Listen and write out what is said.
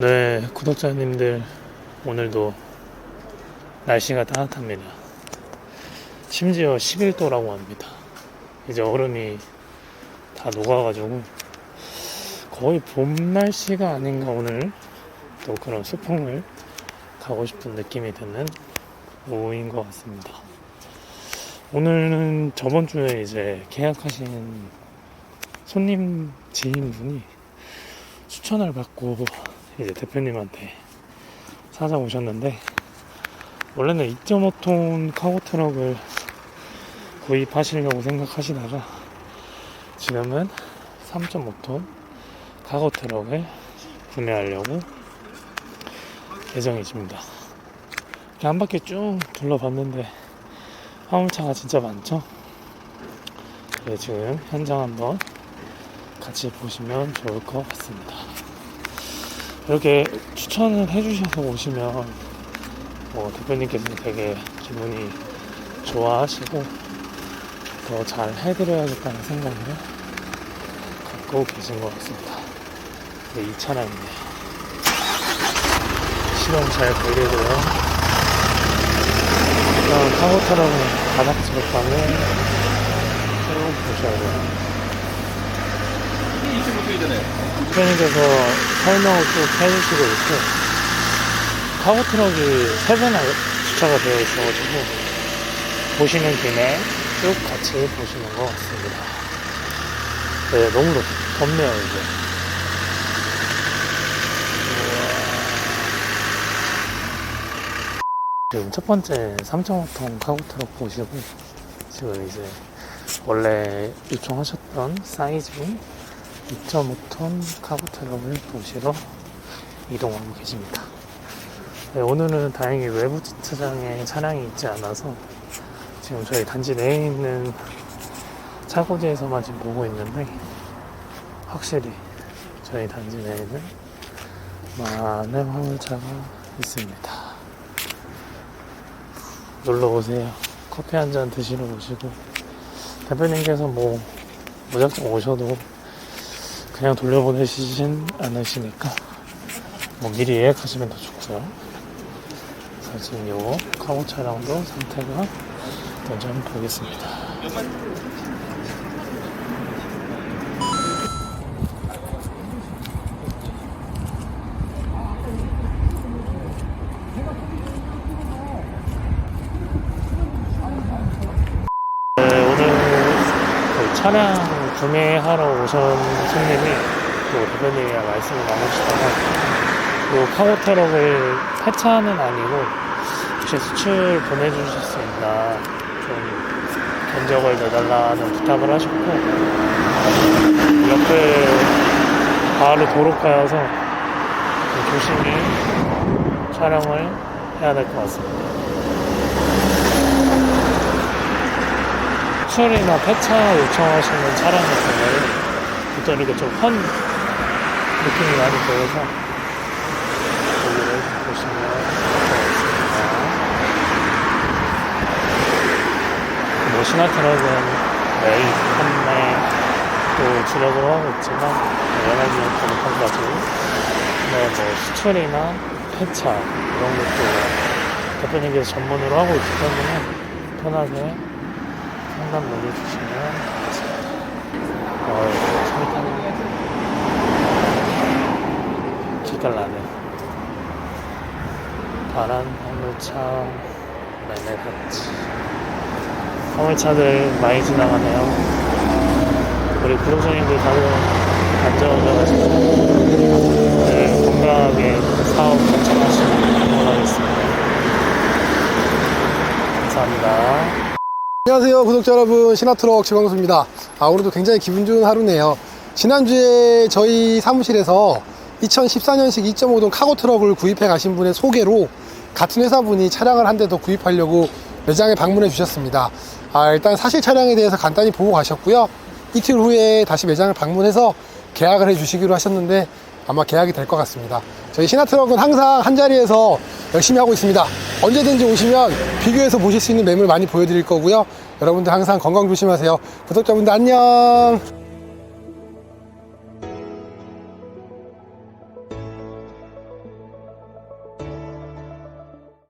네, 구독자님들 오늘도 날씨가 따뜻합니다. 심지어 11도라고 합니다. 이제 얼음이 다 녹아가지고 거의 봄 날씨가 아닌가 오늘 또 그런 소풍을 가고 싶은 느낌이 드는 오후인 것 같습니다. 오늘은 저번 주에 이제 계약하신 손님 지인분이 추천을 받고 이제 대표님한테 찾아오셨는데 원래는 2.5톤 카고 트럭을 구입하시려고 생각하시다가 지금은 3.5톤 카고 트럭을 구매하려고 예정이십니다. 한 바퀴 쭉 둘러봤는데 화물차가 진짜 많죠? 네, 지금 현장 한번 같이 보시면 좋을 것 같습니다. 이렇게 추천을 해주셔서 오시면 뭐 대표님께서 되게 기분이 좋아하시고 더 잘 해드려야겠다는 생각을 갖고 계신 것 같습니다. 네, 이 차량입니다. 시동 잘 걸리고요. 일단 카고 트럭은 바닥 절감을 쭉 보셔야 돼요. 이게 25초 전에 대표님께서 설명을 쭉 해주시고 있고 카고 트럭이 세 배나 주차가 되어 있어가지고 보시는 김에 쭉 같이 보시는 것 같습니다. 네, 너무 덥, 덥네요 이제. 지금 첫 번째 3.5톤 카고 트럭 보시고 지금 이제 원래 요청하셨던 사이즈인 2.5톤 카고 트럭을 보시러 이동하고 계십니다. 네, 오늘은 다행히 외부 주차장에 차량이 있지 않아서 지금 저희 단지 내에 있는 차고지에서만 지금 보고 있는데 확실히 저희 단지 내에는 많은 화물차가 있습니다. 놀러 오세요. 커피 한 잔 드시러 오시고 대표님께서 뭐 무작정 오셔도 그냥 돌려보내시진 않으시니까 뭐 미리 예약하시면 더 좋고요. 지금 요 카고 차량도 상태가 먼저 한번 보겠습니다. 네, 오늘 그 차량 구매하러 오신 손님이 또 대표님이랑 말씀을 나누시다가 요 카고 트럭을 폐차는 아니고 혹시 수출 보내주실 수 있나 좀 견적을 내달라는 부탁을 하셨고 옆에 바로 도로가여서 좀 조심히 촬영을 해야 될 것 같습니다. 수출이나 폐차 요청하시는 차량 같은 거는 보통 이렇게 좀 헌 느낌이 많이 보여서 여기를 보시면 좋겠습니다. 뭐 신화트럭은 매일 판매 또 주력으로 하고 있지만 연합용 번호판까지 네, 뭐 수출이나 폐차 이런 것도 대표님께서 전문으로 하고 있기 때문에 편하게 상담 올려주시면 되겠습니다. 어, 재밌다네. 기깔 나네. 파란 화물차 매매 같지. 화물차들 많이 지나가네요. 우리 구독자님들 다들 안전운전하시고 네, 건강하게 사업 번창하시길 응원하겠습니다. 감사합니다. 안녕하세요 구독자 여러분. 신화트럭 지광수입니다. 아, 오늘도 굉장히 기분 좋은 하루네요. 지난주에 저희 사무실에서 2014년식 2.5톤 카고 트럭을 구입해 가신 분의 소개로 같은 회사분이 차량을 한 대 더 구입하려고 매장에 방문해 주셨습니다. 아, 일단 사실 차량에 대해서 간단히 보고 가셨고요. 이틀 후에 다시 매장을 방문해서 계약을 해 주시기로 하셨는데 아마 계약이 될 것 같습니다. 저희 신화트럭은 항상 한 자리에서 열심히 하고 있습니다. 언제든지 오시면 비교해서 보실 수 있는 매물 많이 보여드릴 거고요. 여러분들 항상 건강 조심하세요. 구독자분들 안녕